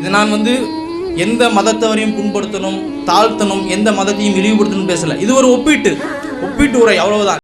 இது நான் வந்து எந்த மதத்தவரையும் புண்படுத்தணும் தாழ்த்தணும் எந்த மதத்தையும் இழிவுபடுத்தணும் பேசல. இது ஒரு ஒப்பீட்டு. ஒப்பீட்டு உரை அவ்வளவுதான்.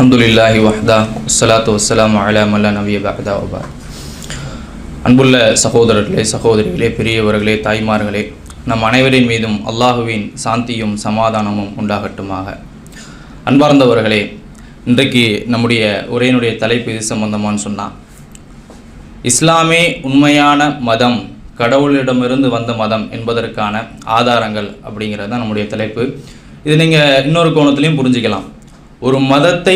அல்ஹம்துலில்லாஹி வஹ்தா வஸ்ஸலாத்து வஸ்ஸலாமு அலா மல்லா நபிய பஹ்தா வபா அன்புள்ள சகோதரர்களே சகோதரிகளே பெரியவர்களே தாய்மார்களே நம் அனைவரின் மீதும் அல்லாஹுவின் சாந்தியும் சமாதானமும் உண்டாகட்டுமாக. அன்பார்ந்தவர்களே இன்றைக்கு நம்முடைய உரையினுடைய தலைப்பு இது சம்பந்தமானு சொன்னால் இஸ்லாமே உண்மையான மதம் கடவுளிடமிருந்து வந்த மதம் என்பதற்கான ஆதாரங்கள் அப்படிங்கிறது தான் நம்முடைய தலைப்பு. இது நீங்கள் இன்னொரு கோணத்துலையும் புரிஞ்சுக்கலாம். ஒரு மதத்தை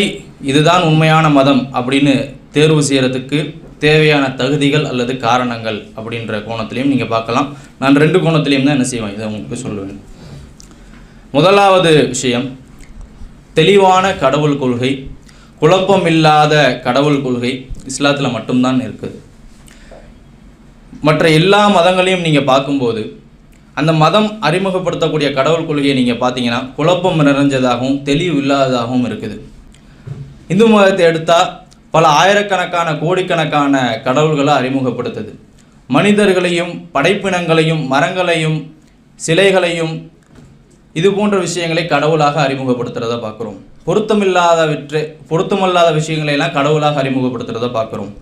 இதுதான் உண்மையான மதம் அப்படின்னு தேர்வு செய்கிறதுக்கு தேவையான தகுதிகள் அல்லது காரணங்கள் அப்படின்ற கோணத்திலையும் நீங்கள் பார்க்கலாம். நான் ரெண்டு கோணத்திலையும் தான் என்ன செய்வேன்? இதை உங்களுக்கு சொல்லுவேன். முதலாவது விஷயம் தெளிவான கடவுள் கொள்கை குழப்பம் இல்லாத கடவுள் கொள்கை இஸ்லாத்தில் மட்டும்தான் இருக்குது. மற்ற எல்லா மதங்களையும் நீங்கள் பார்க்கும்போது அந்த மதம் அறிமுகப்படுத்தக்கூடிய கடவுள் கொள்கையை நீங்கள் பார்த்தீங்கன்னா குழப்பம் நிறைஞ்சதாகவும் தெளிவு இல்லாததாகவும் இருக்குது. இந்து மதத்தை எடுத்தால் பல ஆயிரக்கணக்கான கோடிக்கணக்கான கடவுள்களை அறிமுகப்படுத்துது. மனிதர்களையும் படைப்பினங்களையும் மரங்களையும் சிலைகளையும் இது போன்ற விஷயங்களை கடவுளாக அறிமுகப்படுத்துகிறத பார்க்குறோம். பொருத்தமில்லாதவிற்று பொருத்தமில்லாத விஷயங்களையெல்லாம் கடவுளாக அறிமுகப்படுத்துகிறத பார்க்குறோம்.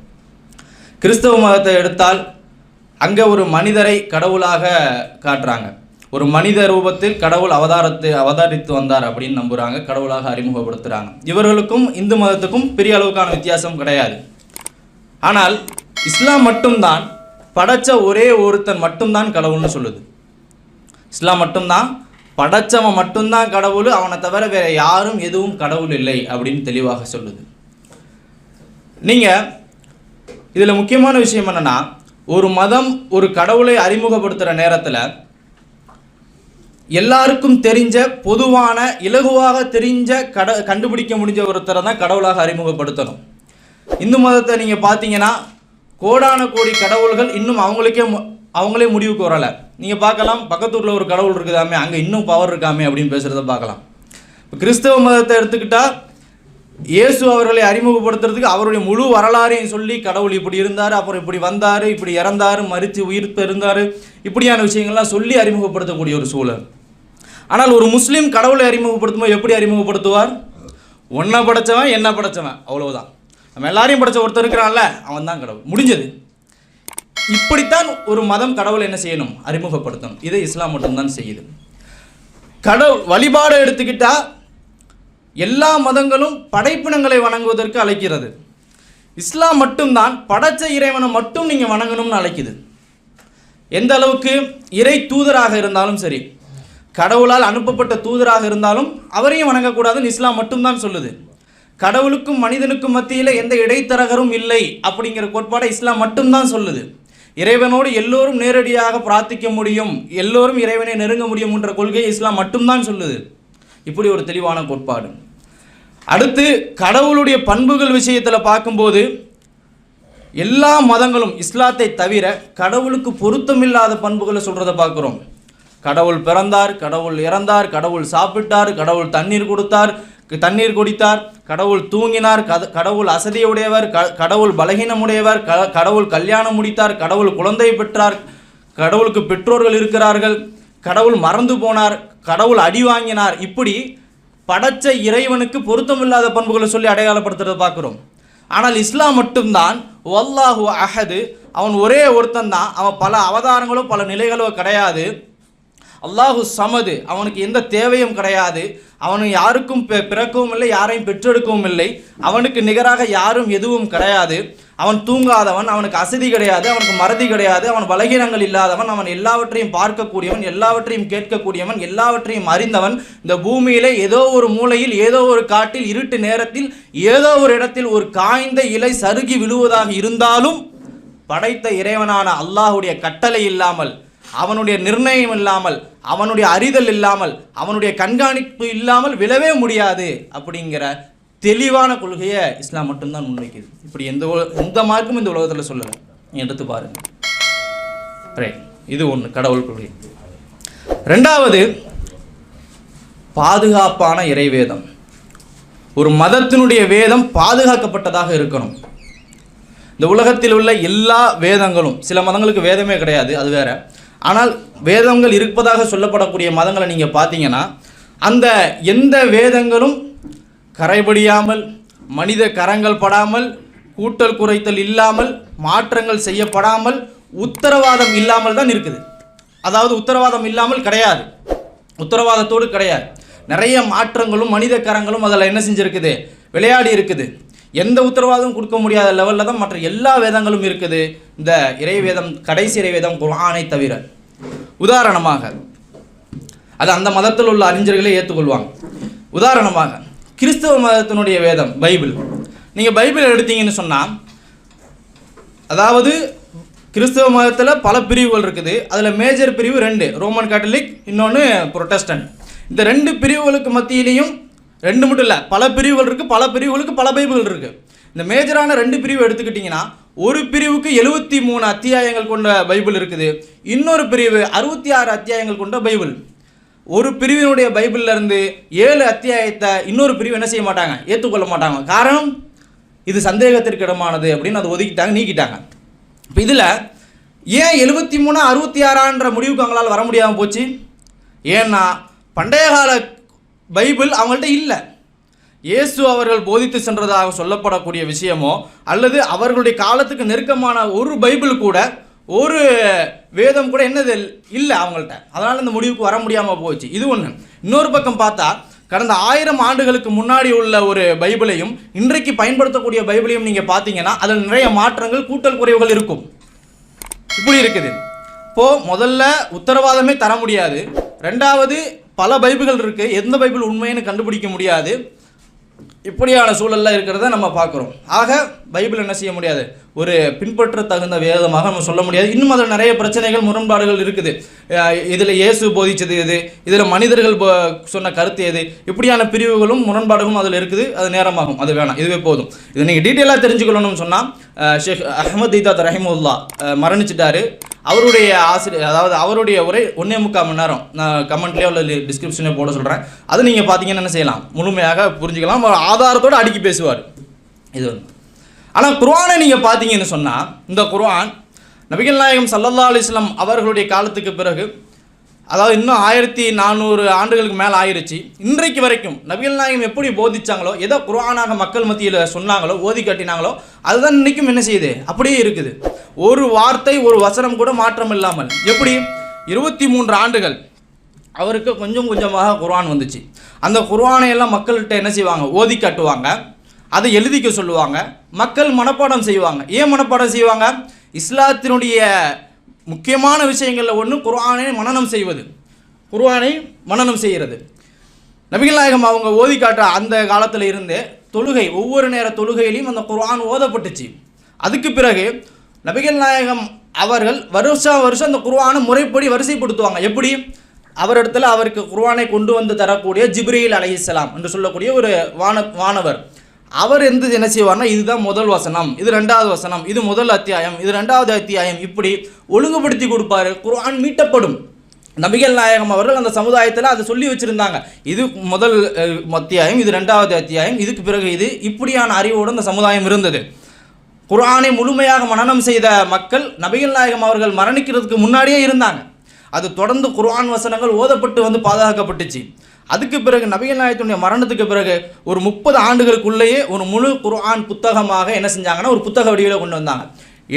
கிறிஸ்தவ மதத்தை எடுத்தால் அங்கே ஒரு மனிதரை கடவுளாக காட்டுறாங்க. ஒரு மனித ரூபத்தில் கடவுள் அவதாரத்தை அவதாரித்து வந்தார் அப்படின்னு நம்புகிறாங்க கடவுளாக அறிமுகப்படுத்துகிறாங்க இவர்களுக்கும் இந்து மதத்துக்கும் பெரிய அளவுக்கான வித்தியாசம் கிடையாது. ஆனால் இஸ்லாம் மட்டும்தான் படைச்ச ஒரே ஒருத்தன் மட்டும்தான் கடவுள்னு சொல்லுது. இஸ்லாம் மட்டும்தான் படைச்சவன் மட்டும்தான் கடவுள் அவனை தவிர வேற யாரும் எதுவும் கடவுள் இல்லை அப்படின்னு தெளிவாக சொல்லுது. நீங்கள் இதில் முக்கியமான விஷயம் என்னென்னா ஒரு மதம் ஒரு கடவுளை அறிமுகப்படுத்துகிற நேரத்தில் எல்லாருக்கும் தெரிஞ்ச பொதுவான இலகுவாக தெரிஞ்ச கட கண்டுபிடிக்க முடிஞ்ச ஒருத்தரை தான் கடவுளாக அறிமுகப்படுத்தணும். இந்து மதத்தை நீங்கள் பார்த்தீங்கன்னா கோடான கோடி கடவுள்கள் இன்னும் அவங்களுக்கே மு- அவங்களே முடிவுக்கு வரலை. நீங்கள் பார்க்கலாம் பக்கத்தூரில் ஒரு கடவுள் இருக்குதாமே அங்கே இன்னும் பவர் இருக்காமே அப்படின்னு பேசுகிறத பார்க்கலாம். இப்போ கிறிஸ்தவ மதத்தை எடுத்துக்கிட்டால் இயேசு அவர்களை அறிமுகப்படுத்துறதுக்கு அவருடைய முழு வரலாறையும் சொல்லி கடவுள் இப்படி இருந்தார் அப்புறம் இப்படி வந்தார் இப்படி இறந்தார் மறித்து உயிர் பெருந்தார் இப்படியான விஷயங்கள்லாம் சொல்லி அறிமுகப்படுத்தக்கூடிய ஒரு சூழல். ஆனால் ஒரு முஸ்லீம் கடவுளை அறிமுகப்படுத்தும்போது எப்படி அறிமுகப்படுத்துவார்? ஒன்றை படைச்சவன் என்ன படைச்சவன்? அவ்வளவுதான். நம்ம எல்லாரையும் படைச்ச ஒருத்தர் இருக்கிறான்ல அவன் தான் கடவுள். முடிஞ்சது. இப்படித்தான் ஒரு மதம் கடவுளை என்ன செய்யணும்? அறிமுகப்படுத்தணும். இதை இஸ்லாம் மட்டும்தான் செய்யுது. கடவுள் வழிபாடு எடுத்துக்கிட்டா எல்லா மதங்களும் படைப்பினங்களை வணங்குவதற்கு அழைக்கிறது. இஸ்லாம் மட்டும்தான் படைச்ச இறைவனை மட்டும் நீங்கள் வணங்கணும்னு அழைக்குது. எந்த அளவுக்கு இறை தூதராக இருந்தாலும் சரி கடவுளால் அனுப்பப்பட்ட தூதராக இருந்தாலும் அவரையும் வணங்கக்கூடாதுன்னு இஸ்லாம் மட்டும்தான் சொல்லுது. கடவுளுக்கும் மனிதனுக்கும் மத்தியில் எந்த இடைத்தரகரும் இல்லை அப்படிங்கிற கோட்பாடை இஸ்லாம் மட்டும்தான் சொல்லுது. இறைவனோடு எல்லோரும் நேரடியாக பிரார்த்திக்க முடியும் எல்லோரும் இறைவனை நெருங்க முடியும் என்ற கொள்கையை இஸ்லாம் மட்டும்தான் சொல்லுது. இப்படி ஒரு தெளிவான கோட்பாடு. அடுத்து கடவுளுடைய பண்புகள் விஷயத்தில் பார்க்கும்போது எல்லா மதங்களும் இஸ்லாத்தை தவிர கடவுளுக்கு பொருத்தமில்லாத பண்புகளை சொல்கிறத பார்க்குறோம். கடவுள் பிறந்தார் கடவுள் இறந்தார் கடவுள் சாப்பிட்டார் கடவுள் தண்ணீர் கொடுத்தார் க- தண்ணீர் குடித்தார் கடவுள் தூங்கினார் கத கடவுள் அசதியுடையவர் க கடவுள் பலகீனமுடையவர் க கடவுள் கல்யாணம் முடித்தார் கடவுள் குழந்தை பெற்றார் கடவுளுக்கு பெற்றோர்கள் இருக்கிறார்கள் கடவுள் மறந்து போனார் கடவுள் அடி வாங்கினார் இப்படி படைச்ச இறைவனுக்கு பொருத்தமில்லாத பண்புகளை சொல்லி அடையாளப்படுத்துறதை பார்க்குறோம். ஆனால் இஸ்லாம் மட்டும்தான் வல்லாஹு அஹது அவன் ஒரே ஒருத்தன் தான். அவன் பல அவதாரங்களோ பல நிலைகளோ கிடையாது. அல்லாஹு சமது அவனுக்கு எந்த தேவையும் கிடையாது. அவனு யாருக்கும் பெ- பிறக்கவும் இல்லை யாரையும் பெற்றெடுக்கவும் இல்லை. அவனுக்கு நிகராக யாரும் எதுவும் கிடையாது. அவன் தூங்காதவன் அவனுக்கு அசதி கிடையாது அவனுக்கு மறதி கிடையாது அவன் பலகீனங்கள் இல்லாதவன் அவன் எல்லாவற்றையும் பார்க்கக்கூடியவன் எல்லாவற்றையும் கேட்கக்கூடியவன் எல்லாவற்றையும் அறிந்தவன் இந்த பூமியிலே ஏதோ ஒரு மூலையில் ஏதோ ஒரு காட்டில் இருட்டு நேரத்தில் ஏதோ ஒரு இடத்தில் ஒரு காய்ந்த இலை சருகி விழுவதாக இருந்தாலும் படைத்த இறைவனான அல்லாஹுடைய கட்டளை இல்லாமல் அவனுடைய நிர்ணயம் இல்லாமல் அவனுடைய அறிதல் இல்லாமல் அவனுடைய கண்காணிப்பு இல்லாமல் விழவே முடியாது அப்படிங்கிற தெளிவான கொள்கையை இஸ்லாம் மட்டும்தான் முன்வைக்குது. இப்படி எந்த எந்த மார்க்கும் இந்த உலகத்தில் சொல்லலை. எடுத்து பாருங்கள் ரைட் இது ஒன்று கடவுள் கொள்கை. ரெண்டாவது பாதுகாப்பான இறைவேதம். ஒரு மதத்தினுடைய வேதம் பாதுகாக்கப்பட்டதாக இருக்கணும். இந்த உலகத்தில் உள்ள எல்லா வேதங்களும் சில மதங்களுக்கு வேதமே கிடையாது அது வேற. ஆனால் வேதங்கள் இருப்பதாக சொல்லப்படக்கூடிய மதங்களை நீங்கள் பார்த்தீங்கன்னா அந்த எந்த வேதங்களும் கரைபடியாமல் மனித கரங்கள் படாமல் கூட்டல் குறைத்தல் இல்லாமல் மாற்றங்கள் செய்யப்படாமல் உத்தரவாதம் இல்லாமல் தான் இருக்குது. அதாவது உத்தரவாதம் இல்லாமல் கிடையாது. உத்தரவாதத்தோடு கிடையாது. நிறைய மாற்றங்களும் மனித கரங்களும் அதில் என்ன செஞ்சுருக்குது? விளையாடி இருக்குது. எந்த உத்தரவாதமும் கொடுக்க முடியாத லெவலில் தான் மற்ற எல்லா வேதங்களும் இருக்குது. இந்த இறைவேதம் கடைசி இறைவேதம் குரானை தவிர. உதாரணமாக அது அந்த மதத்தில் உள்ள அறிஞர்களே ஏற்றுக்கொள்வாங்க. உதாரணமாக கிறிஸ்தவ மதத்தினுடைய வேதம் பைபிள். நீங்கள் பைபிள் எடுத்தீங்கன்னு சொன்னால் அதாவது கிறிஸ்தவ மதத்தில் பல பிரிவுகள் இருக்குது. அதில் மேஜர் பிரிவு ரெண்டு ரோமன் கேத்தலிக் இன்னொன்று புரொட்டஸ்டன்ட் இந்த ரெண்டு பிரிவுகளுக்கு மத்தியிலையும் ரெண்டு மட்டும் இல்லை பல பிரிவுகள் இருக்குது பல பிரிவுகளுக்கு பல பைபிள் இருக்குது இந்த மேஜரான ரெண்டு பிரிவு எடுத்துக்கிட்டிங்கன்னா ஒரு பிரிவுக்கு எழுபத்தி மூணு அத்தியாயங்கள் கொண்ட பைபிள் இருக்குது. இன்னொரு பிரிவு அறுபத்தி ஆறு அத்தியாயங்கள் கொண்ட பைபிள். ஒரு பிரிவினுடைய பைபிள்லேருந்து ஏழு அத்தியாயத்தை இன்னொரு பிரிவு என்ன செய்ய மாட்டாங்க? ஏற்றுக்கொள்ள மாட்டாங்க. காரணம் இது சந்தேகத்திற்கு இடமானது அப்படின்னு அதை ஒதுக்கிட்டாங்க நீக்கிட்டாங்க. இப்போ இதில் ஏன் எழுபத்தி மூணு அறுபத்தி ஆறான்ற முடிவுக்கு அவங்களால் வர முடியாமல் போச்சு? ஏன்னா பண்டைய கால பைபிள் அவங்கள்ட்ட இல்லை. இயேசு அவர்கள் போதித்து சென்றதாக சொல்லப்படக்கூடிய விஷயமோ அல்லது அவர்களுடைய காலத்துக்கு நெருக்கமான ஒரு பைபிள் கூட ஒரு வேதம் கூட என்னது இல்லை அவங்கள்ட்ட. அதனால் இந்த முடிவுக்கு வர முடியாமல் போச்சு. இது ஒன்று இன்னொரு பக்கம் பார்த்தா கடந்த ஆயிரம் ஆண்டுகளுக்கு முன்னாடி உள்ள ஒரு பைபிளையும் இன்றைக்கு பயன்படுத்தக்கூடிய பைபிளையும் நீங்கள் பார்த்தீங்கன்னா அதில் நிறைய மாற்றங்கள் கூட்டல் குறைவுகள் இருக்கும். இப்படி இருக்குது. இப்போது முதல்ல உத்தரவாதமே தர முடியாது. ரெண்டாவது பல பைபிள்கள் இருக்குது எந்த பைபிள் உண்மைன்னு கண்டுபிடிக்க முடியாது. இப்படியான சூழலில் இருக்கிறத நம்ம பார்க்குறோம். ஆக பைபிள் என்ன செய்ய முடியாது? ஒரு பின்பற்ற தகுந்த வேதமாக நம்ம சொல்ல முடியாது. இன்னும் அதில் நிறைய பிரச்சனைகள் முரண்பாடுகள் இருக்குது. இதில் இயேசு போதிச்சது எது? இதில் மனிதர்கள் சொன்ன கருத்து எது? இப்படியான பிரிவுகளும் முரண்பாடுகளும் அதில் இருக்குது. அது நேரமாகும். அது வேணாம். இதுவே போதும். இதை நீங்கள் டீட்டெயிலாக தெரிஞ்சுக்கணும்னு சொன்னால் ஷேக் அஹமத் தீதாத் ரஹிமுல்லா மரணிச்சிட்டாரு. அவருடைய ஆசிரியர் அதாவது அவருடைய உரை ஒன்றே முக்கால் மணி நேரம். நான் கமெண்ட்லேயோ இல்லை டிஸ்கிரிப்ஷனே போட சொல்கிறேன் அது நீங்கள் பார்த்தீங்கன்னா என்ன செய்யலாம்? முழுமையாக புரிஞ்சுக்கலாம். ஆதாரத்தோடு அடுக்கி பேசுவார். இது ஆனால் குர்ஆனை நீங்கள் பார்த்தீங்கன்னு சொன்னால் இந்த குர்ஆன் நபிகள் நாயகம் சல்லல்லா அலிஸ்லாம் அவர்களுடைய காலத்துக்கு பிறகு அதாவது இன்னும் ஆயிரத்தி நானூறு ஆண்டுகளுக்கு மேலே ஆயிருச்சு. இன்றைக்கு வரைக்கும் நபிகள் நாயகம் எப்படி போதிச்சாங்களோ எதோ குரானாக மக்கள் மத்தியில் சொன்னாங்களோ ஓதி காட்டினாங்களோ அதுதான் இன்னைக்கும் என்ன செய்யுது? அப்படியே இருக்குது. ஒரு வார்த்தை ஒரு வசனம் கூட மாற்றம் இல்லாமல். எப்படி? இருபத்தி மூன்று ஆண்டுகள் அவருக்கு கொஞ்சம் கொஞ்சமாக குர்ஆன் வந்துச்சு. அந்த குர்ஆனை எல்லாம் மக்கள்கிட்ட என்ன செய்வாங்க? ஓதி காட்டுவாங்க. அதை எழுதிக்க சொல்லுவாங்க. மக்கள் மனப்பாடம் செய்வாங்க. ஏன் மனப்பாடம் செய்வாங்க? இஸ்லாத்தினுடைய முக்கியமான விஷயங்களில் ஒன்று குர்ஆனை மனநம் செய்வது. குர்ஆனை மனநம் செய்கிறது. நபிகள் நாயகம் அவங்க ஓதி காட்டுற அந்த காலத்தில் இருந்தே தொழுகை ஒவ்வொரு நேர தொழுகையிலையும் அந்த குர்ஆன் ஓதப்பட்டுச்சு. அதுக்கு பிறகு நபிகள் நாயகம் அவர்கள் வருஷம் வருஷம் அந்த குர்ஆனை முறைப்படி வரிசைப்படுத்துவாங்க. எப்படி? அவரிடத்துல அவருக்கு குர்ஆனை கொண்டு வந்து தரக்கூடிய ஜிப்ரீல் அலஹிஸ்லாம் என்று சொல்லக்கூடிய ஒரு வான வானவர். அவர் எந்த என்ன செய்வார்னா இதுதான் முதல் வசனம் இது ரெண்டாவது வசனம் இது முதல் அத்தியாயம் இது ரெண்டாவது அத்தியாயம் இப்படி ஒழுங்குபடுத்தி கொடுப்பாரு. குர்ஆன் மீட்டப்படும். நபிகள் நாயகம் அவர்கள் அந்த சமுதாயத்தில் அதை சொல்லி வச்சுருந்தாங்க. இது முதல் அத்தியாயம் இது ரெண்டாவது அத்தியாயம் இதுக்கு பிறகு இது இப்படியான அறிவோடு அந்த சமுதாயம் இருந்தது. குர்ஆனை முழுமையாக மனநம் செய்த மக்கள் நபிகள் நாயகம் அவர்கள் மரணிக்கிறதுக்கு முன்னாடியே இருந்தாங்க. அது தொடர்ந்து குர்ஆன் வசனங்கள் ஓதப்பட்டு வந்து பாதுகாக்கப்பட்டுச்சு. அதுக்கு பிறகு நபிகள் நாயகத்துடைய மரணத்துக்கு பிறகு ஒரு முப்பது ஆண்டுகளுக்குள்ளேயே ஒரு முழு குர்ஆன் புத்தகமாக என்ன செஞ்சாங்கன்னா ஒரு புத்தக வடிவில் கொண்டு வந்தாங்க.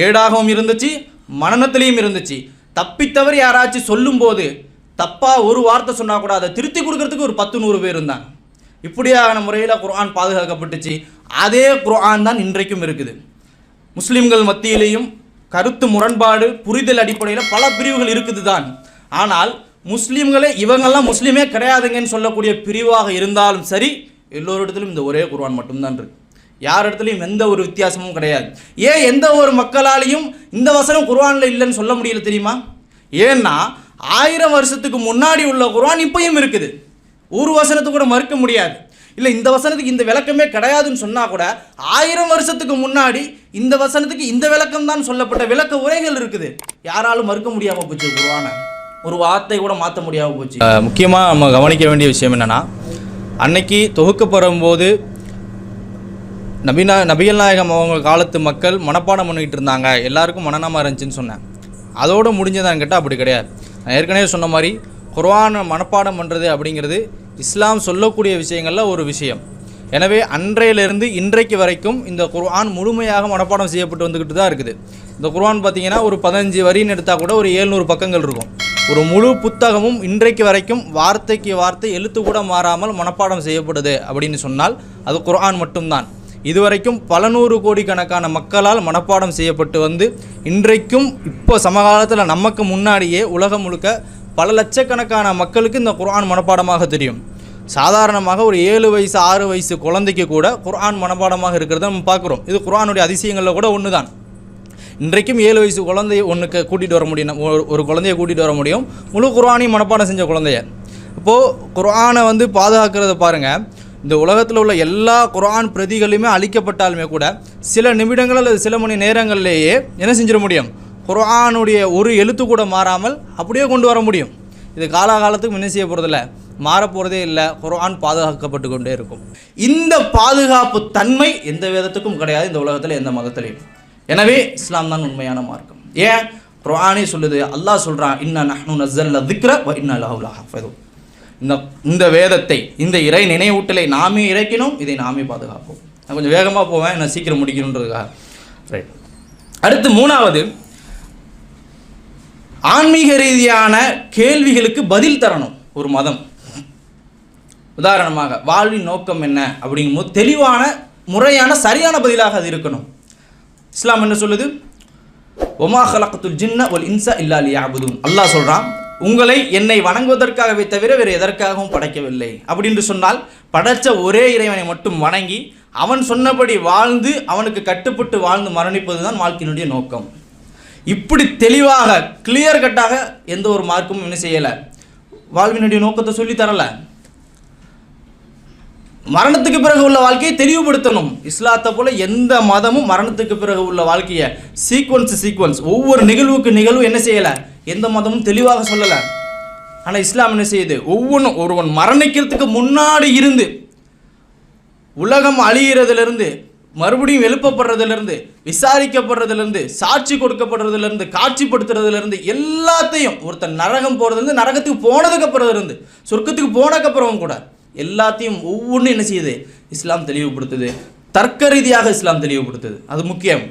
ஏடாகவும் இருந்துச்சு மனநத்திலையும் இருந்துச்சு. தப்பித்தவர் யாராச்சும் சொல்லும்போது தப்பாக ஒரு வார்த்தை சொன்னால் கூட அதை திருத்தி கொடுக்கறதுக்கு ஒரு பத்து நூறு பேர் இருந்தாங்க. இப்படியான முறையில் குர்ஆன் பாதுகாக்கப்பட்டுச்சு. அதே குர்ஆன் தான் இன்றைக்கும் இருக்குது. முஸ்லீம்கள் மத்தியிலேயும் கருத்து முரண்பாடு புரிதல் அடிப்படையில் பல பிரிவுகள் இருக்குது தான் ஆனால் முஸ்லீம்களே இவங்கெல்லாம் முஸ்லீமே கிடையாதுங்கன்னு சொல்லக்கூடிய பிரிவாக இருந்தாலும் சரி எல்லோரிடத்திலும் இந்த ஒரே குர்வான் மட்டும்தான் இருக்கு. யார் இடத்துலையும் எந்த ஒரு வித்தியாசமும் கிடையாது. ஏன் எந்த ஒரு மக்களாலையும் இந்த வசனம் குர்வானில் இல்லைன்னு சொல்ல முடியல தெரியுமா? ஏன்னா ஆயிரம் வருஷத்துக்கு முன்னாடி உள்ள குர்வான் இப்பயும் இருக்குது. ஒரு வசனத்தை கூட மறுக்க முடியாது. இல்லை இந்த வசனத்துக்கு இந்த விளக்கமே கிடையாதுன்னு சொன்னால் கூட ஆயிரம் வருஷத்துக்கு முன்னாடி இந்த வசனத்துக்கு இந்த விளக்கம் தான் சொல்லப்பட்ட விளக்க உரைகள் இருக்குது. யாராலும் மறுக்க முடியாமல் போச்சு குருவான ஒரு வார்த்தை கூட மாற்ற முடியாமல் போச்சு. முக்கியமாக நம்ம கவனிக்க வேண்டிய விஷயம் என்னென்னா அன்னைக்கு தொகுக்கப்படும் போது நபினா நபிகள் நாயகம் அவங்க காலத்து மக்கள் மனப்பாடம் பண்ணிக்கிட்டு இருந்தாங்க. எல்லாருக்கும் மனநமாக இருந்துச்சுன்னு சொன்னேன். அதோடு முடிஞ்சதான்னு கேட்டால் அப்படி கிடையாது. நான் ஏற்கனவே சொன்ன மாதிரி குர்ஆனை மனப்பாடம் பண்ணுறது அப்படிங்கிறது இஸ்லாம் சொல்லக்கூடிய விஷயங்களில் ஒரு விஷயம். எனவே அன்றையிலிருந்து இன்றைக்கு வரைக்கும் இந்த குர்ஆன் முழுமையாக மனப்பாடம் செய்யப்பட்டு வந்துக்கிட்டு தான் இருக்குது. இந்த குர்ஆன் பார்த்தீங்கன்னா ஒரு பதினஞ்சு வரின்னு எடுத்தால் கூட ஒரு ஏழ்நூறு பக்கங்கள் இருக்கும். ஒரு முழு புத்தகமும் இன்றைக்கு வரைக்கும் வார்த்தைக்கு வார்த்தை எழுத்து கூட மாறாமல் மனப்பாடம் செய்யப்படுது அப்படின்னு சொன்னால் அது குர்ஆன் மட்டும்தான். இதுவரைக்கும் பல நூறு கோடிக்கணக்கான மக்களால் மனப்பாடம் செய்யப்பட்டு வந்து இன்றைக்கும் இப்போ சமகாலத்தில் நமக்கு முன்னாடியே உலகம் முழுக்க பல லட்சக்கணக்கான மக்களுக்கு இந்த குர்ஆன் மனப்பாடமாக தெரியும். சாதாரணமாக ஒரு ஏழு வயசு ஆறு வயசு குழந்தைக்கு கூட குர்ஆன் மனப்பாடமாக இருக்கிறத நம்ம பார்க்குறோம். இது குர்ஆனுடைய அதிசயங்களில் கூட ஒன்று தான் இன்றைக்கும் ஏழு வயசு குழந்தைய ஒன்றுக்கு கூட்டிகிட்டு வர முடியும். ஒரு- குழந்தைய கூட்டிகிட்டு வர முடியும். முழு குரானையும் மனப்பாடம் செஞ்ச குழந்தைய. இப்போது குர்ஆனை வந்து பாதுகாக்கிறத பாருங்கள் இந்த உலகத்தில் உள்ள எல்லா குரான் பிரதிகளுமே அழிக்கப்பட்டாலுமே கூட சில நிமிடங்கள் அல்லது சில மணி நேரங்கள்லேயே என்ன செஞ்சிட முடியும்? குரானுடைய ஒரு எழுத்து கூட மாறாமல் அப்படியே கொண்டு வர முடியும். இது காலாகாலத்துக்கு என்ன செய்ய போகிறதில்ல மாறப்போகிறதே இல்லை. குரான் பாதுகாக்கப்பட்டு கொண்டே இருக்கும். இந்த பாதுகாப்பு தன்மை எந்த வேதத்துக்கும் கிடையாது. இந்த உலகத்தில் எந்த மதத்திலையும். எனவே இஸ்லாம் தான் உண்மையான மார்க்கம். ஏன்? குர்ஆனே சொல்லுது அல்லாஹ் சொல்கிறான் இன்ன நஹ்னு நஸ்ஸல்ன திக்ர வ இன்ன லஹு லஹாஃபிதுன். இந்த இந்த வேதத்தை இந்த இறை நினைவூட்டலை நாமே இறக்கினோம் இதை நாமே பாதுகாப்போம். நான் கொஞ்சம் வேகமாக போவேன் நான் சீக்கிரம் முடிக்கணுன்றதுக்காக. ரைட் அடுத்து மூணாவது ஆன்மீக ரீதியான கேள்விகளுக்கு பதில் தரணும் ஒரு மதம். உதாரணமாக வாழ்வின் நோக்கம் என்ன அப்படிங்கும்போது தெளிவான முறையான சரியான பதிலாக அது இருக்கணும். இஸ்லாம் என்ன சொல்லுது? ஒமா ஹலக்கத்துல் ஜின்ன ஒல் இன்சா இல்லா லியாபுதுன். அல்லாஹ் சொல்கிறான் உங்களை என்னை வணங்குவதற்காகவே தவிர வேறு எதற்காகவும் படைக்கவில்லை. அப்படின்னு சொன்னால் படைச்ச ஒரே இறைவனை மட்டும் வணங்கி அவன் சொன்னபடி வாழ்ந்து அவனுக்கு கட்டுப்பட்டு வாழ்ந்து மரணிப்பது தான் வாழ்க்கையினுடைய நோக்கம். இப்படி தெளிவாக கிளியர் கட்டாக எந்த ஒரு மார்க்கும் என்ன செய்யலை. வாழ்வினுடைய நோக்கத்தை சொல்லி மரணத்துக்கு பிறகு உள்ள வாழ்க்கையை தெளிவுபடுத்தணும். இஸ்லாத்தை போல எந்த மதமும் மரணத்துக்கு பிறகு உள்ள வாழ்க்கையை சீக்வன்ஸ் சீக்வன்ஸ் ஒவ்வொரு நிகழ்வுக்கு நிகழ்வு என்ன செய்யலை? எந்த மதமும் தெளிவாக சொல்லலை. ஆனால் இஸ்லாம் என்ன செய்யுது? ஒவ்வொன்றும் ஒருவன் மரணிக்கிறதுக்கு முன்னாடி இருந்து உலகம் அழியிறதுலேருந்து மறுபடியும் எழுப்பப்படுறதுலேருந்து விசாரிக்கப்படுறதுலேருந்து சாட்சி கொடுக்கப்படுறதுலேருந்து காட்சிப்படுத்துறதுலேருந்து எல்லாத்தையும் ஒருத்தன் நரகம் போகிறதுலேருந்து நரகத்துக்கு போனதுக்கப்புறதுலேருந்து சொர்க்கத்துக்கு போனதுக்கப்புறமும் கூட எல்லாத்தையும் ஒவ்வொன்றும் என்ன செய்யுது? இஸ்லாம் தெளிவுபடுத்துது. தர்க்க ரீதியாக இஸ்லாம் தெளிவுபடுத்துது. அது முக்கியம்.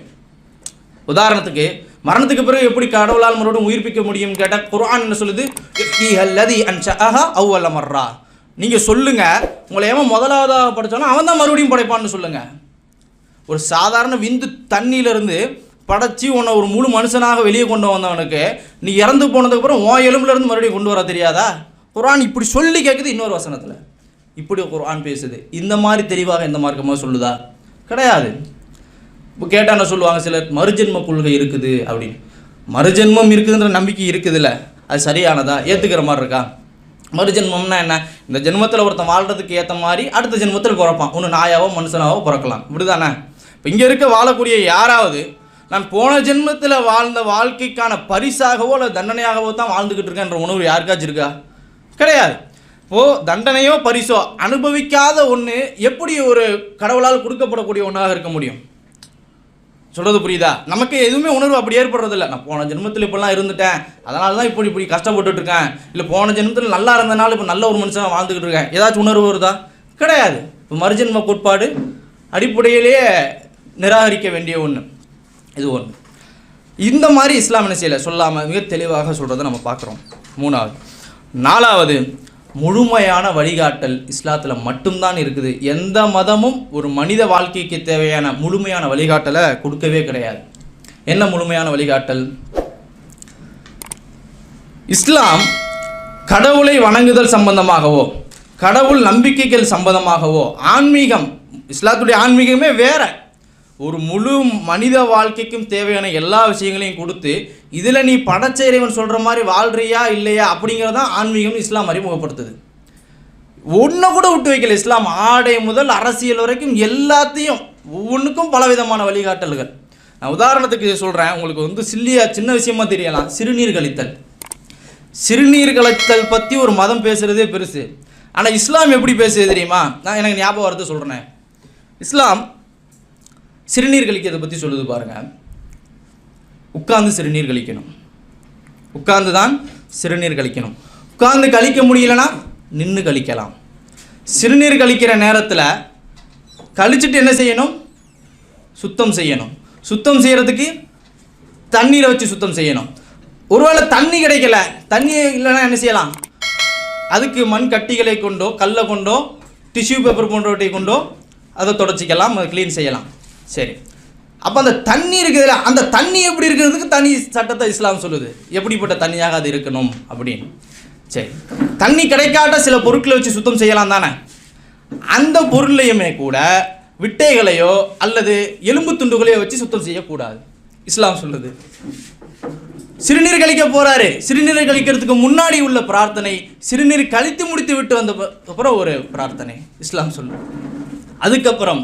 உதாரணத்துக்கு மரணத்துக்கு பிறகு எப்படி கடவுளால் மறுபடியும் உயிர்ப்பிக்க முடியும் கேட்டால் குரான் என்ன சொல்லுது? அல்லதி மர்ரா. நீங்கள் சொல்லுங்க. உங்களை ஏமா முதலாவதாக படைச்சாலும் அவன் தான் மறுபடியும் படைப்பான்னு சொல்லுங்க. ஒரு சாதாரண விந்து தண்ணியிலிருந்து படைச்சி உன்னை ஒரு முழு மனுஷனாக வெளியே கொண்டு வந்தவனுக்கு நீ இறந்து போனதுக்கப்புறம் உன் எலும்புலேருந்து மறுபடியும் கொண்டு வர தெரியாதா? குரான் இப்படி சொல்லி கேட்குது இன்னொரு வசனத்தில். இப்படி குர்ஆன் பேசுது. இந்த மாதிரி தெளிவாக இந்த மார்க்கமாக சொல்லுதா? கிடையாது. இப்போ கேட்டால் என்ன சொல்லுவாங்க சிலர் மறுஜென்ம கொள்கை இருக்குது அப்படின்னு. மறுஜென்மம் இருக்குதுன்ற நம்பிக்கை இருக்குதுல்ல. அது சரியானதா? ஏற்றுக்கிற மாதிரி இருக்கா? மறுஜென்மம்னா என்ன? இந்த ஜென்மத்தில் ஒருத்தன் வாழ்கிறதுக்கு ஏற்ற மாதிரி அடுத்த ஜென்மத்தில் பிறப்பான். ஒன்று நாயாவோ மனுஷனாவோ பிறக்கலாம். இப்படிதானே? இப்போ இங்கே இருக்க வாழக்கூடிய யாராவது நான் போன ஜென்மத்தில் வாழ்ந்த வாழ்க்கைக்கான பரிசாகவோ அல்லது தண்டனையாகவோ தான் வாழ்ந்துக்கிட்டு இருக்கேன்ற உணர்வு யாருக்காச்சும் இருக்கா? கிடையாது. இப்போ தண்டனையோ பரிசோ அனுபவிக்காத ஒன்று எப்படி ஒரு கடவுளால் கொடுக்கப்படக்கூடிய ஒன்றாக இருக்க முடியும்? சொல்கிறது புரியுதா? நமக்கு எதுவுமே உணர்வு அப்படி ஏற்படுறதில்ல. நான் போன ஜென்மத்தில் இப்படிலாம் இருந்துட்டேன். அதனால தான் இப்படி இப்படி கஷ்டப்பட்டுட்டு இருக்கேன். இல்லை போன ஜென்மத்தில் நல்லா இருந்தனால இப்போ நல்ல ஒரு மனுஷனாக வாழ்ந்துக்கிட்டு இருக்கேன். ஏதாச்சும் உணர்வு வருதா? கிடையாது. இப்போ மறுஜென்ம கோட்பாடு அடிப்படையிலேயே நிராகரிக்க வேண்டிய ஒன்று இது ஒன்று இந்த மாதிரி இஸ்லாம் என்ன செய்யலை? சொல்லாமல் மிக தெளிவாக சொல்கிறத நம்ம பார்க்குறோம். மூணாவது. நாலாவது முழுமையான வழிகாட்டல் இஸ்லாத்தில் மட்டும்தான் இருக்குது. எந்த மதமும் ஒரு மனித வாழ்க்கைக்கு தேவையான முழுமையான வழிகாட்டலை கொடுக்கவே கிடையாது. என்ன முழுமையான வழிகாட்டல்? இஸ்லாம் கடவுளை வணங்குதல் சம்பந்தமாகவோ கடவுள் நம்பிக்கைகள் சம்பந்தமாகவோ ஆன்மீகம் இஸ்லாத்துடைய ஆன்மீகமே வேற. ஒரு முழு மனித வாழ்க்கைக்கும் தேவையான எல்லா விஷயங்களையும் கொடுத்து இதில் நீ படைச்ச இறைவன் சொல்கிற மாதிரி வாழ்றியா இல்லையா அப்படிங்கிறது தான் ஆன்மீகம் இஸ்லாம் அறிமுகப்படுத்துது. ஒன்றை கூட விட்டு வைக்கல இஸ்லாம். ஆடை முதல் அரசியல் வரைக்கும் எல்லாத்தையும் ஒவ்வொன்றுக்கும் பலவிதமான வழிகாட்டல்கள். நான் உதாரணத்துக்கு சொல்கிறேன் உங்களுக்கு வந்து சில்லியா சின்ன விஷயமா தெரியலாம். சிறுநீர் கழித்தல். சிறுநீர் கழித்தல் பற்றி ஒரு மதம் பேசுகிறதே பெருசு. ஆனால் இஸ்லாம் எப்படி பேசுது தெரியுமா? நான் எனக்கு ஞாபகம் வரது சொல்கிறேன் இஸ்லாம் சிறுநீர் கழிக்கிறதை பற்றி சொல்லுது பாருங்கள் உட்கார்ந்து சிறுநீர் கழிக்கணும். உட்கார்ந்து தான் சிறுநீர் கழிக்கணும். உட்கார்ந்து கழிக்க முடியலனா நின்று கழிக்கலாம். சிறுநீர் கழிக்கிற நேரத்தில் கழிச்சிட்டு என்ன செய்யணும்? சுத்தம் செய்யணும். சுத்தம் செய்கிறதுக்கு தண்ணீரை வச்சு சுத்தம் செய்யணும். ஒருவேளை தண்ணி கிடைக்கல தண்ணி இல்லைன்னா என்ன செய்யலாம்? அதுக்கு மண் கட்டிகளை கொண்டோ கல்லை கொண்டோ டிஷ்யூ பேப்பர் போன்றவற்றை கொண்டோ அதை தொடச்சிக்கலாம் அதை க்ளீன் செய்யலாம். சரி. அப்போ அந்த தண்ணி இருக்குதுல்ல அந்த தண்ணி எப்படி இருக்கிறதுக்கு தனி சட்டத்தை இஸ்லாம் சொல்லுது. எப்படிப்பட்ட தண்ணியாக அது இருக்கணும் அப்படின்னு. சரி. தண்ணி கிடைக்காட்ட சில பொருட்களை வச்சு சுத்தம் செய்யலாம் தானே? அந்த பொருளையுமே கூட விட்டைகளையோ அல்லது எலும்பு துண்டுகளையோ வச்சு சுத்தம் செய்யக்கூடாது. இஸ்லாம் சொல்லுது. சிறுநீர் கழிக்க போறாரு. சிறுநீர் கழிக்கிறதுக்கு முன்னாடி உள்ள பிரார்த்தனை சிறுநீர் கழித்து முடித்து விட்டு வந்த அப்புறம் ஒரு பிரார்த்தனை. இஸ்லாம் சொல்லு அதுக்கப்புறம்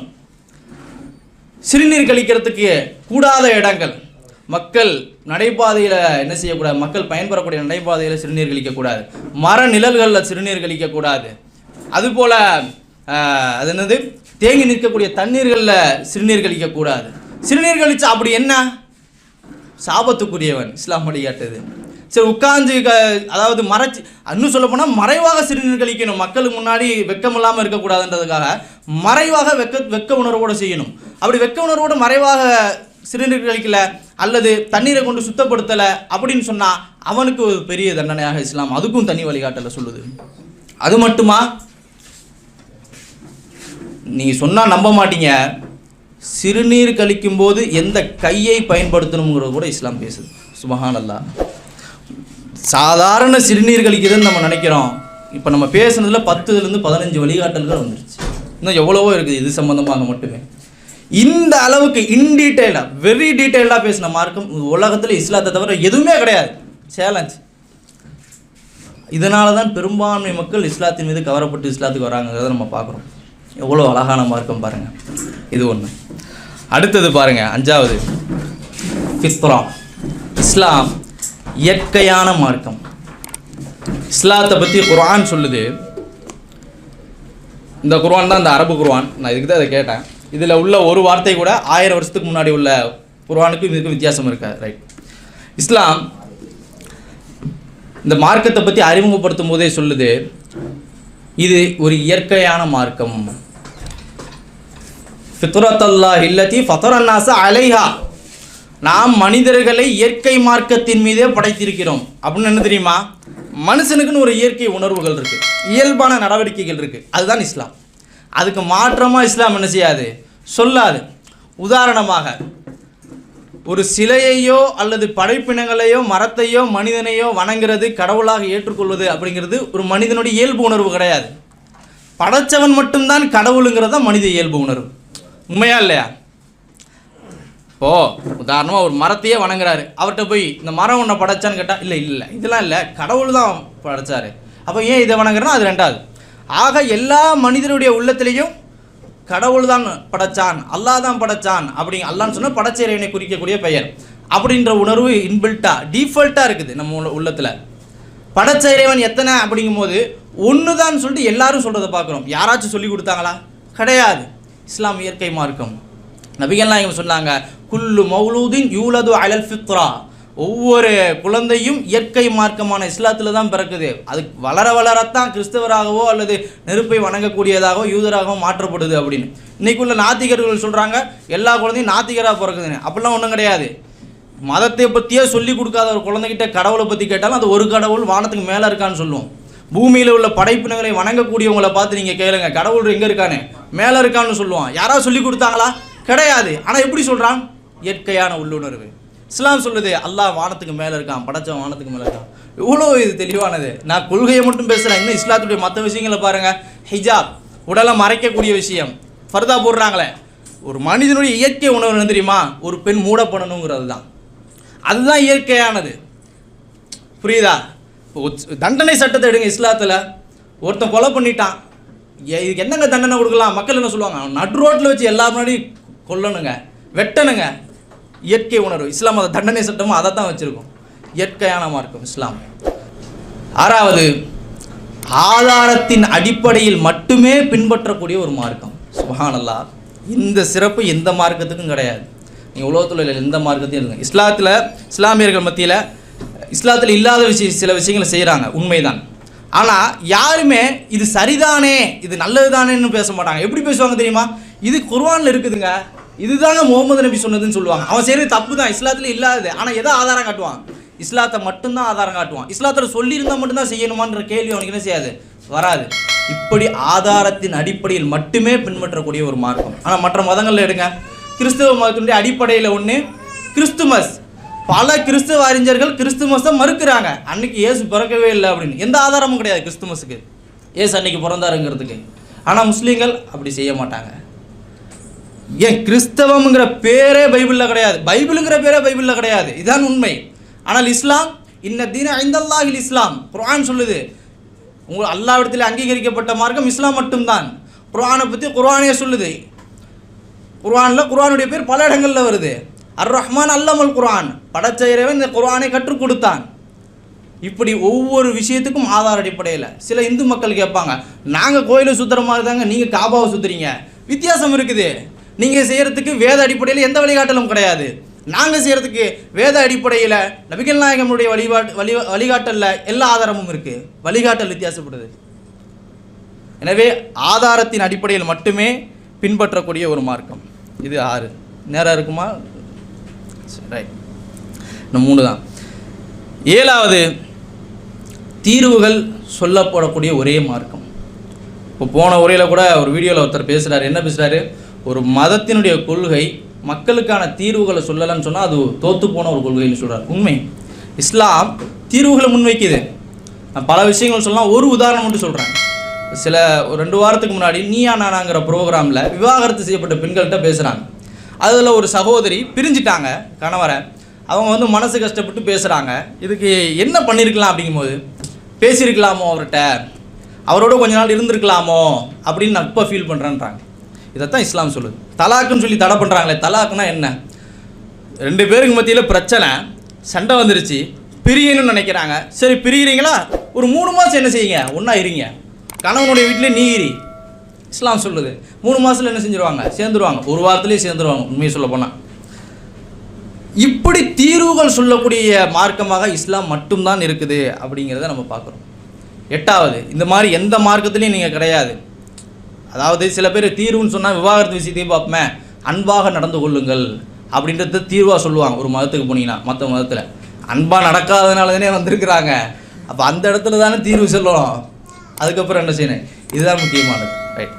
சிறுநீர் கழிக்கிறதுக்கு கூடாத இடங்கள். மக்கள் நடைபாதையில் என்ன செய்யக்கூடாது? மக்கள் பயன்பெறக்கூடிய நடைபாதையில் சிறுநீர் கழிக்கக்கூடாது. மர நிழல்களில் சிறுநீர் கழிக்கக்கூடாது. அதுபோல் அது என்னது? தேங்கி நிற்கக்கூடிய தண்ணீர்களில் சிறுநீர் கழிக்கக்கூடாது. சிறுநீர் கழிச்சா அப்படி என்ன? சாபத்துக்குரியவன் இஸ்லாம் வழிகாட்டுது சரி உட்கார்ந்து க அதாவது மறைச்சு இன்னும் சொல்ல போனால் மறைவாக சிறுநீர் கழிக்கணும். மக்களுக்கு முன்னாடி வெக்கம் இல்லாமல் இருக்கக்கூடாதுன்றதுக்காக மறைவாக வெக்க வெக்க உணர்வோடு செய்யணும். அப்படி வெக்க உணர்வோடு மறைவாக சிறுநீர் கழிக்கல அல்லது தண்ணீரை கொண்டு சுத்தப்படுத்தலை அப்படின்னு சொன்னால் அவனுக்கு ஒரு பெரிய தண்டனையாக இஸ்லாம். அதுக்கும் தனி வழிகாட்டலை சொல்லுது. அது மட்டுமா? நீங்கள் சொன்னால் நம்ப மாட்டீங்க. சிறுநீர் கழிக்கும்போது எந்த கையை பயன்படுத்தணுங்கிறது கூட இஸ்லாம் பேசுது. சுபஹான் அல்லாஹ் சாதாரண சிறுநீர் கழிக்குதுன்னு நம்ம நினைக்கிறோம். இப்போ நம்ம பேசுனதில் பத்துலேருந்து பதினஞ்சு வழிகாட்டல்கள் வந்துருச்சு. இன்னும் எவ்வளவோ இருக்குது இது சம்மந்தமாக மட்டுமே. இந்த அளவுக்கு இன் டீட்டெயிலாக வெரி டீட்டெயில்டாக பேசின மார்க்கம் உலகத்தில் இஸ்லாத்தை தவிர எதுவுமே கிடையாது. சேலஞ்ச் இதனால தான் பெரும்பான்மை மக்கள் இஸ்லாத்தின் மீது கவரப்பட்டு இஸ்லாத்துக்கு வராங்கிறத நம்ம பார்க்குறோம். எவ்வளோ அழகான மார்க்கம் பாருங்கள் இது ஒன்று அடுத்தது பாருங்கள் அஞ்சாவது. ஃபித்ரா. இஸ்லாம் இயற்கையான மார்க்கம் இஸ்லாத்தை பற்றி குரான் சொல்லுது. இந்த குருவான் தான் இந்த அரபு குருவான் நான் இதுக்கு தான் அதை கேட்டேன். இதில் உள்ள ஒரு வார்த்தை கூட ஆயிரம் வருஷத்துக்கு முன்னாடி உள்ள குருவானுக்கும் இதுக்கும் வித்தியாசம் இருக்கா? ரைட் இஸ்லாம் இந்த மார்க்கத்தை பற்றி அறிமுகப்படுத்தும் போதே சொல்லுது இது ஒரு இயற்கையான மார்க்கம். ஃபித்ரத்தல்லா இல்லத்தி ஃபத்தரன்னாச அலைஹா. நாம் மனிதர்களை இயற்கை மார்க்கத்தின் மீதே படைத்திருக்கிறோம். அப்படின்னு என்ன தெரியுமா? மனுஷனுக்குன்னு ஒரு இயற்கை உணர்வுகள் இருக்குது இயல்பான நடவடிக்கைகள் இருக்குது அதுதான் இஸ்லாம். அதுக்கு மாற்றமாக இஸ்லாம் என்ன செய்யாது? சொல்லாது. உதாரணமாக ஒரு சிலையையோ அல்லது படைப்பினங்களையோ மரத்தையோ மனிதனையோ வணங்குறது கடவுளாக ஏற்றுக்கொள்வது அப்படிங்கிறது ஒரு மனிதனுடைய இயல்பு உணர்வு கிடையாது. படைச்சவன் மட்டும்தான் கடவுளுங்கிறது தான் மனித இயல்பு உணர்வு. உண்மையா இல்லையா? இப்போது உதாரணமாக ஒரு மரத்தையே வணங்குறாரு. அவர்கிட்ட போய் இந்த மரம் ஒன்றை படைச்சான்னு கேட்டால் இல்லை இல்லை இதெல்லாம் இல்லை. கடவுள் தான் படைச்சார். அப்போ ஏன் இதை வணங்குறேன்னா அது ரெண்டாவது. ஆக எல்லா மனிதனுடைய உள்ளத்திலையும் கடவுள் தான் படைச்சான் அல்லாஹ் தான் படைச்சான் அப்படி அல்லான்னு சொன்னால் படைச்ச இறைவனை குறிக்கக்கூடிய பெயர். அப்படின்ற உணர்வு இன்பில்ட்டா டீஃபால்ட்டாக இருக்குது நம்ம உள்ள- படைச்ச இறைவன் எத்தனை அப்படிங்கும்போது ஒன்று தான் சொல்லிட்டு எல்லாரும் சொல்கிறத பார்க்குறோம். யாராச்சும் சொல்லி கொடுத்தாங்களா? கிடையாது. இஸ்லாம் இயற்கை மார்க்கம். நபிகள்லாம் இவங்க சொன்னாங்க குல்லு மௌலூதின் யூலது அலல் ஃபித்ரா. ஒவ்வொரு குழந்தையும் இயற்கை மார்க்கமான இஸ்லாத்தில் தான் பிறக்குது. அது வளர வளரத்தான் கிறிஸ்தவராகவோ அல்லது நெருப்பை வணங்கக்கூடியதாகவோ யூதராகவோ மாற்றப்படுது அப்படின்னு. இன்னைக்குள்ள நாத்திகர்கள் சொல்கிறாங்க எல்லா குழந்தையும் நாத்திகராக பிறக்குதுன்னு. அப்படிலாம் ஒன்றும் கிடையாது. மதத்தை பற்றியே சொல்லி கொடுக்காத ஒரு குழந்தைகிட்ட கடவுளை பற்றி கேட்டாலும் அது ஒரு கடவுள் வானத்துக்கு மேலே இருக்கான்னு சொல்லுவோம் பூமியில் உள்ள படைப்பினங்களை வணங்கக்கூடியவங்களை பார்த்து நீங்கள் கேளுங்க கடவுள் எங்கே இருக்கானு மேலே இருக்கான்னு சொல்லுவான். யாராவது சொல்லி கொடுத்தாங்களா? கிடையாது. ஆனால் எப்படி சொல்கிறான் இயற்கையான உள்ளுணர்வு. இஸ்லாம் சொல்லுது அல்லாஹ் வானத்துக்கு மேலே இருக்கான் படைச்சவன் வானத்துக்கு மேலே இருக்கான். இவ்வளோ இது தெளிவானது. நான் கொள்கையை மட்டும் பேசுகிறேன் இன்னும் இஸ்லாத்துடைய மற்ற விஷயங்களை பாருங்கள் ஹிஜாப் உடலை மறைக்கக்கூடிய விஷயம். ஃபர்தா போடுறாங்களே. ஒரு மனிதனுடைய இயற்கை உணர்வு என்ன தெரியுமா? ஒரு பெண் மூட பண்ணணுங்கிறது தான் அதுதான் இயற்கையானது. புரியுதா? தண்டனை சட்டத்தை எடுங்க இஸ்லாத்தில். ஒருத்தன் கொலை பண்ணிட்டான். இதுக்கு என்னங்க தண்டனை கொடுக்கலாம்? மக்கள் என்ன சொல்லுவாங்க? அவன் நடு ரோட்டில் வச்சு எல்லா முன்னாடியும் கொல்லணுங்க வெட்டணுங்க. இயற்கை உணர்வு இஸ்லாம் அதை தண்டனை சட்டமும் அதை தான் வச்சுருக்கோம். இயற்கையான மார்க்கம் இஸ்லாம். ஆறாவது ஆதாரத்தின் அடிப்படையில் மட்டுமே பின்பற்றக்கூடிய ஒரு மார்க்கம். சுபஹானல்லாஹ் இந்த சிறப்பு எந்த மார்க்கத்துக்கும் கிடையாது. நீங்கள் உலகத்தில் எந்த மார்க்கத்தையும் இருங்க இஸ்லாத்தில் இஸ்லாமியர்கள் மத்தியில் இஸ்லாத்தில் இல்லாத விஷய சில விஷயங்களை செய்கிறாங்க உண்மைதான். ஆனால் யாருமே இது சரிதானே இது நல்லது தானேன்னு பேச மாட்டாங்க. எப்படி பேசுவாங்க தெரியுமா? இது குர்வானில் இருக்குதுங்க. இதுதாங்க முகமது நபி சொன்னதுன்னு சொல்லுவாங்க. அவன் செய்கிறது தப்பு தான் இஸ்லாத்தில் இல்லாதது. ஆனால் எதை ஆதாரம் காட்டுவான்? இஸ்லாத்தை மட்டும்தான் ஆதாரம் காட்டுவான். இஸ்லாத்தில் சொல்லியிருந்தால் மட்டும்தான் செய்யணுமான்ற கேள்வி அவனுக்கு என்ன செய்யாது? வராது. இப்படி ஆதாரத்தின் அடிப்படையில் மட்டுமே பின்பற்றக்கூடிய ஒரு மார்க்கம். ஆனால் மற்ற மதங்களில் எடுங்க. கிறிஸ்தவ மதத்தினுடைய அடிப்படையில் ஒன்று கிறிஸ்துமஸ். பல கிறிஸ்தவ அறிஞர்கள் கிறிஸ்துமஸை மறுக்கிறாங்க. அன்னைக்கு ஏசு பிறக்கவே இல்லை அப்படின்னு. எந்த ஆதாரமும் கிடையாது கிறிஸ்துமஸுக்கு. ஏசு அன்னைக்கு பிறந்தாருங்கிறதுக்கு. ஆனால் முஸ்லீம்கள் அப்படி செய்ய மாட்டாங்க. ஏன் கிறிஸ்தவம்ங்கிற பேரே பைபிளில் கிடையாது. பைபிளுங்கிற பேரே பைபிளில் கிடையாது. இதுதான் உண்மை. ஆனால் இஸ்லாம் இன்ன தீன ஐந்தல்லாஹில் இஸ்லாம். குரான் சொல்லுது. உங்கள் அல்லாவிடத்தில் அங்கீகரிக்கப்பட்ட மார்க்கம் இஸ்லாம் மட்டும்தான். குரானை பற்றி குரானே சொல்லுது. குரானில் குரானுடைய பேர் பல இடங்களில் வருது. அர் ரஹ்மான் அல்லமல் குரான் படைச்ச இறைவன் இந்த குரானை கற்றுக் கொடுத்தான். இப்படி ஒவ்வொரு விஷயத்துக்கும் ஆதார அடிப்படையில். சில இந்து மக்கள் கேட்பாங்க நாங்கள் கோயிலை சுற்றுற மாதிரி தாங்க நீங்கள் காபாவை சுற்றுறீங்க வித்தியாசம் இருக்குது. நீங்கள் செய்கிறதுக்கு வேத அடிப்படையில் எந்த வழிகாட்டலும் கிடையாது. நாங்கள் செய்கிறதுக்கு வேத அடிப்படையில் நபிகள் நாயகனுடைய வழிபாட்டு வழி வழிகாட்டலில் எல்லா ஆதாரமும் இருக்குது வழிகாட்டல் வித்தியாசப்படுது. எனவே ஆதாரத்தின் அடிப்படையில் மட்டுமே பின்பற்றக்கூடிய ஒரு மார்க்கம். இது ஆறு. நேராக இருக்குமா? ரைட் இன்னும் மூணு தான். ஏழாவது தீர்வுகள் சொல்லப்படக்கூடிய ஒரே மார்க்கம். இப்போ போன உரையில் கூட ஒரு வீடியோவில் ஒருத்தர் பேசுகிறார் என்ன பேசுகிறாரு ஒரு மதத்தினுடைய கொள்கை மக்களுக்கான தீர்வுகளை சொல்லலைன்னு சொன்னால் அது தோத்து போன ஒரு கொள்கைன்னு சொல்கிறார் உண்மை. இஸ்லாம் தீர்வுகளை முன்வைக்குது. நான் பல விஷயங்கள் சொல்லலாம். ஒரு உதாரணம் மட்டும் சொல்கிறேன் சில ஒரு ரெண்டு வாரத்துக்கு முன்னாடி நீயா நானாங்கிற ப்ரோக்ராமில் விவாகரத்து செய்யப்பட்ட பெண்கள்கிட்ட பேசுகிறாங்க அதில் ஒரு சகோதரி பிரிஞ்சிட்டாங்க கணவரை. அவங்க வந்து மனசு கஷ்டப்பட்டு பேசுகிறாங்க இதுக்கு என்ன பண்ணியிருக்கலாம் அப்படிங்கும்போது பேசியிருக்கலாமோ அவர்கிட்ட? அவரோட கொஞ்ச நாள் இருந்திருக்கலாமோ அப்படின்னு நான் இப்போ ஃபீல் பண்ணுறேன்றாங்க இதைத்தான் இஸ்லாம் சொல்லுது. தலாக்குன்னு சொல்லி தடை பண்ணுறாங்களே தலாக்குன்னா என்ன? ரெண்டு பேருக்கு மத்தியில் பிரச்சனை சண்டை வந்துருச்சு. பிரியணும்னு நினைக்கிறாங்க. சரி பிரிகிறீங்களா ஒரு மூணு மாதம் என்ன செய்யுங்க? ஒன்றா இருங்க. கணவனுடைய வீட்டிலே நீ இரி. இஸ்லாம் சொல்லுது. மூணு மாதத்தில் என்ன செஞ்சுருவாங்க? சேர்ந்துருவாங்க. ஒரு வாரத்துலேயே சேர்ந்துருவாங்க. உண்மையை சொல்ல போனால் இப்படி தீர்வுகள் சொல்லக்கூடிய மார்க்கமாக இஸ்லாம் மட்டும்தான் இருக்குது அப்படிங்கிறத நம்ம பார்க்குறோம். எட்டாவது இந்த மாதிரி எந்த மார்க்கத்துலேயும் நீங்கள் கிடையாது. அதாவது சில பேர் தீர்வுன்னு சொன்னால் விவாகரத்து விஷயத்தையும் பார்ப்போமே. அன்பாக நடந்து கொள்ளுங்கள் அப்படின்றத தீர்வாக சொல்லுவாங்க. ஒரு மதத்துக்கு போனீங்கன்னா மற்ற மதத்தில். அன்பாக நடக்காதனால தானே வந்திருக்கிறாங்க. அப்போ அந்த இடத்துல தானே தீர்வு சொல்லணும். அதுக்கப்புறம் என்ன செய்யணும்? இதுதான் முக்கியமானது. ரைட்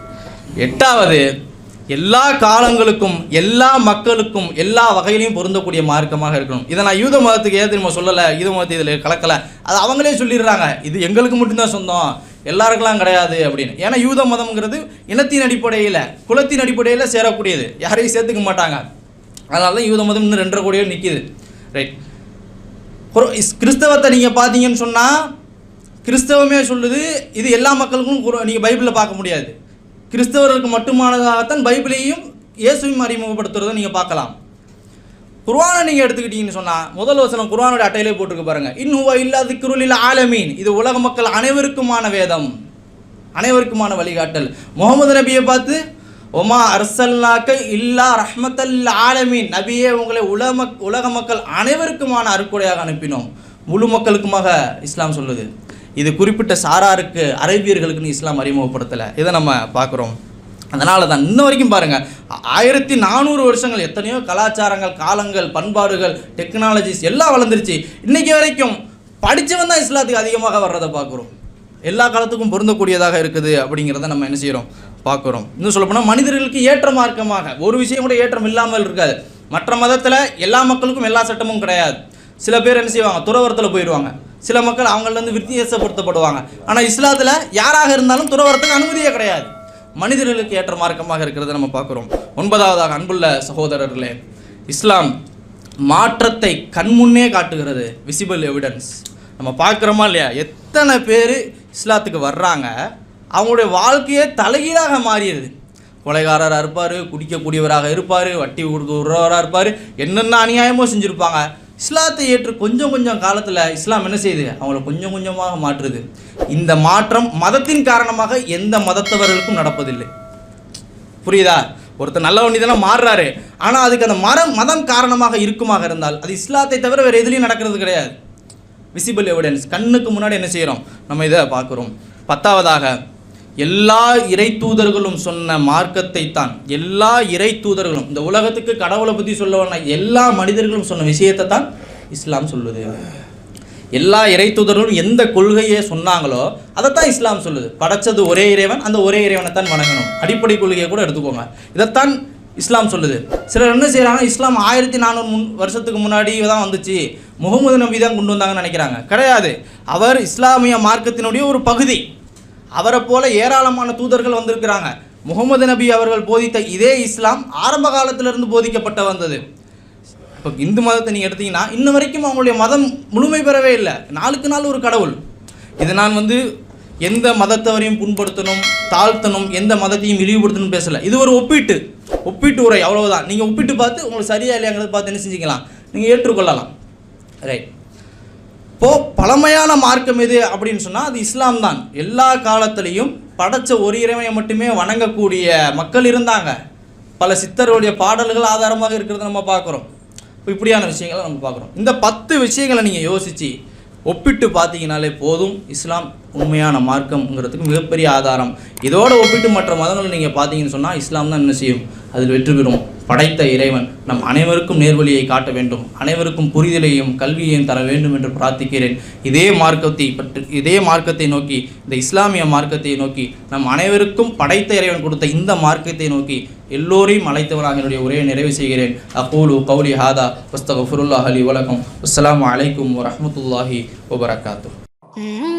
எட்டாவது எல்லா காலங்களுக்கும் எல்லா மக்களுக்கும் எல்லா வகையிலையும் பொருந்தக்கூடிய மார்க்கமாக இருக்கணும். இதை நான் யூத மதத்துக்கு ஏன் தெரியுமா சொல்லலை? யூத மதத்தை இதில் கலக்கலை. அது அவங்களே சொல்லிடுறாங்க. இது எங்களுக்கு மட்டும்தான் சொந்தம். எல்லாருக்கெல்லாம் கிடையாது அப்படின்னு. ஏன்னா யூத மதம்ங்கிறது இனத்தின் அடிப்படையில் குலத்தின் அடிப்படையில் சேரக்கூடியது. யாரையும் சேர்த்துக்க மாட்டாங்க. அதனால தான் யூத மதம் இன்னும் ரெண்டரை கோடியில் நிற்கிது ரைட் கிறிஸ்தவத்தை நீங்கள் பார்த்தீங்கன்னு சொன்னால் கிறிஸ்தவமே சொல்லுது இது எல்லா மக்களுக்கும் நீங்கள் பைபிளில் பார்க்க முடியாது. கிறிஸ்தவர்களுக்கு மட்டுமானதாகத்தான் பைபிளையும் இயேசுவையும் அறிமுகப்படுத்துறதை நீங்கள் பார்க்கலாம். குர்வானை நீங்கள் எடுத்துக்கிட்டீங்கன்னு சொன்னால் முதல் வசனம் குர்வானோட அட்டையிலே போட்டிருக்கு பாருங்கள் இன்னுவா இல்லாத குருளில் ஆலமீன். இது உலக மக்கள் அனைவருக்குமான வேதம். அனைவருக்குமான வழிகாட்டல். முகமது நபியை பார்த்து ஒமா அர்சல்லாக்க இல்லா ரஹ்மத்தல் ஆலமீன். நபியே உங்களை உலக மக் உலக மக்கள் அனைவருக்குமான அறுக்குடையாக அனுப்பினோம். முழு மக்களுக்குமாக இஸ்லாம் சொல்லுது. இது குறிப்பிட்ட சாராருக்கு அரேபியர்களுக்குன்னு இஸ்லாம் அறிமுகப்படுத்தலை. இதை நம்ம பார்க்குறோம். அதனால தான் இன்ன வரைக்கும் பாருங்கள் ஆயிரத்தி நானூறு வருஷங்கள் எத்தனையோ கலாச்சாரங்கள் காலங்கள் பண்பாடுகள் டெக்னாலஜிஸ் எல்லாம் வளர்ந்துருச்சு. இன்னைக்கு வரைக்கும் படித்தவன் தான் இஸ்லாத்துக்கு அதிகமாக வர்றதை பார்க்குறோம். எல்லா காலத்துக்கும் பொருந்தக்கூடியதாக இருக்குது அப்படிங்கிறத நம்ம என்ன செய்கிறோம் பார்க்குறோம். இன்னும் சொல்லப்போனால் மனிதர்களுக்கு ஏற்ற மார்க்கமாக ஒரு விஷயம் கூட ஏற்றம் இல்லாமல் இருக்காது. மற்ற மதத்தில் எல்லா மக்களுக்கும் எல்லா சட்டமும் கிடையாது. சில பேர் என்ன செய்வாங்க? துறவரத்தில் போயிடுவாங்க. சில மக்கள் அவங்கள்லேருந்து வித்தியாசப்படுத்தப்படுவாங்க. ஆனால் இஸ்லாத்தில் யாராக இருந்தாலும் துறவரத்துக்கு அனுமதியே கிடையாது. மனிதர்களுக்கு ஏற்ற மார்க்கமாக இருக்கிறத நம்ம பார்க்குறோம். ஒன்பதாவதாக அன்புள்ள சகோதரர்களே இஸ்லாம் மாற்றத்தை கண்முன்னே காட்டுகிறது. விசிபிள் எவிடன்ஸ் நம்ம பார்க்குறோமா இல்லையா? எத்தனை பேர் இஸ்லாத்துக்கு வர்றாங்க அவங்களுடைய வாழ்க்கையே தலைகீழாக மாறிடுது. கொலைகாரராக இருப்பார் குடிக்கக்கூடியவராக இருப்பார் வட்டி கொடுக்குறவராக இருப்பார் என்னென்ன அநியாயமோ செஞ்சுருப்பாங்க. இஸ்லாத்தை ஏற்று கொஞ்சம் கொஞ்சம் காலத்தில் இஸ்லாம் என்ன செய்யுது அவங்கள கொஞ்சம் கொஞ்சமாக மாற்றுது. இந்த மாற்றம் மதத்தின் காரணமாக எந்த மதத்தவர்களுக்கும் நடப்பதில்லை. புரியுதா? ஒருத்தர் நல்ல வண்டி தானே மாறுறாரு. ஆனால் அதுக்கு அந்த மரம் மதம் காரணமாக இருக்குமாக இருந்தால் அது இஸ்லாத்தை தவிர வேறு எதுலேயும் நடக்கிறது கிடையாது. விசிபிள் எவிடன்ஸ் கண்ணுக்கு முன்னாடி என்ன செய்கிறோம் நம்ம இதை பார்க்குறோம். பத்தாவதாக எல்லா இறை தூதர்களும் சொன்ன மார்க்கத்தை தான் எல்லா இறை தூதர்களும். இந்த உலகத்துக்கு கடவுளை பற்றி சொல்ல எல்லா மனிதர்களும் சொன்ன விஷயத்தை தான் இஸ்லாம் சொல்லுது. எல்லா இறை தூதர்களும் எந்த கொள்கையை சொன்னாங்களோ அதைத்தான் இஸ்லாம் சொல்லுது. படைச்சது ஒரே இறைவன் அந்த ஒரே இறைவனை தான் வணங்கணும். அடிப்படை கொள்கையை கூட எடுத்துக்கோங்க. இதைத்தான் இஸ்லாம் சொல்லுது. சிலர் என்ன செய்கிறாங்க இஸ்லாம் ஆயிரத்தி நானூறு முன் வருஷத்துக்கு முன்னாடி தான் வந்துச்சு. முகமது நபி தான் கொண்டு வந்தாங்கன்னு நினைக்கிறாங்க. கிடையாது. அவர் இஸ்லாமிய மார்க்கத்தினுடைய ஒரு பகுதி. அவரை போல ஏராளமான தூதர்கள் வந்திருக்கிறாங்க. முகமது நபி அவர்கள் போதித்த இதே இஸ்லாம் ஆரம்ப காலத்திலிருந்து போதிக்கப்பட்ட வந்தது. இப்போ இந்து மதத்தை நீங்கள் எடுத்தீங்கன்னா இன்ன வரைக்கும் அவங்களுடைய மதம் முழுமை பெறவே இல்லை. நாளுக்கு நாள் ஒரு கடவுள். இது நான் வந்து எந்த மதத்தவரையும் புண்படுத்தணும் தாழ்த்தணும் எந்த மதத்தையும் இழிவுபடுத்தணும் பேசலை. இது ஒரு ஒப்பீட்டு. ஒப்பீட்டு உரை அவ்வளோதான் நீங்கள் ஒப்பிட்டு பார்த்து உங்களுக்கு சரியா இல்லையாங்கிறத பார்த்து என்ன செஞ்சுக்கலாம்? நீங்கள் ஏற்றுக்கொள்ளலாம். ரைட் அப்போது பழமையான மார்க்கம் எது அப்படின்னு சொன்னால் அது இஸ்லாம் தான். எல்லா காலத்திலையும் படைச்ச ஒரு இறைவனை மட்டுமே வணங்கக்கூடிய மக்கள் இருந்தாங்க. பல சித்தருடைய பாடல்கள் ஆதாரமாக இருக்கிறத நம்ம பார்க்குறோம். இப்போ இப்படியான விஷயங்களை நம்ம பார்க்குறோம். இந்த பத்து விஷயங்களை நீங்கள் யோசித்து ஒப்பிட்டு பார்த்தீங்கனாலே போதும். இஸ்லாம் உண்மையான மார்க்கம்ங்கிறதுக்கு மிகப்பெரிய ஆதாரம். இதோட ஒப்பிட்டு மற்ற மதங்களை நீங்கள் பார்த்தீங்கன்னு சொன்னால் இஸ்லாம் தான் என்ன செய்யும்? அதில் வெற்றி பெறும். படைத்த இறைவன் நம் அனைவருக்கும் நேர்வழியை காட்ட வேண்டும். அனைவருக்கும் புரிதலையும் கல்வியையும் தர வேண்டும் என்று பிரார்த்திக்கிறேன். இதே மார்க்கத்தை பற்றி இதே மார்க்கத்தை நோக்கி இந்த இஸ்லாமிய மார்க்கத்தை நோக்கி நம் அனைவருக்கும் படைத்த இறைவன் கொடுத்த இந்த மார்க்கத்தை நோக்கி எல்லோரையும் அழைத்தவனாக என்னுடைய உரையை நிறைவு செய்கிறேன். அகூலு கௌலி ஹாதா புஸ்தக ஃபுருல்லாஹ் அலி வலகம். அஸ்லாம் அலைக்கும் வரமத்துல்லாஹி வபரகாத்து Mm-hmm.